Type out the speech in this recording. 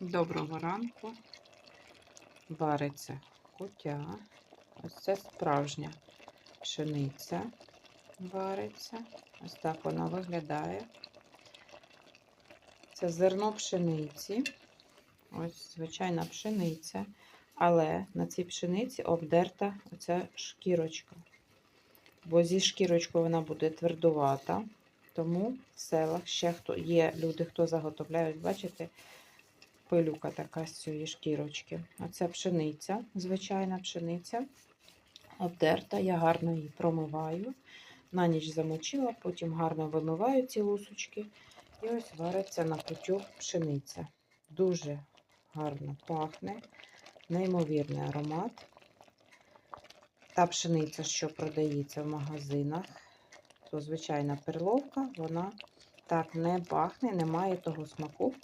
Доброго ранку. Вариться кутя. Ось це справжня пшениця вариться. Ось так вона виглядає. Це зерно пшениці. Ось звичайна пшениця. Але на цій пшениці обдерта оця шкірочка. Бо зі шкірочкою вона буде твердувата. Тому в селах ще хто є люди, хто заготовляють, бачите, пилюка така з цієї шкірочки. Оце пшениця, звичайна пшениця. Обдерта, я гарно її промиваю. На ніч замочила, потім гарно вимиваю ці лусочки. І ось вариться на кутю пшениця. Дуже гарно пахне, неймовірний аромат. Та пшениця, що продається в магазинах, то звичайна перловка, вона так не пахне, не має того смаку,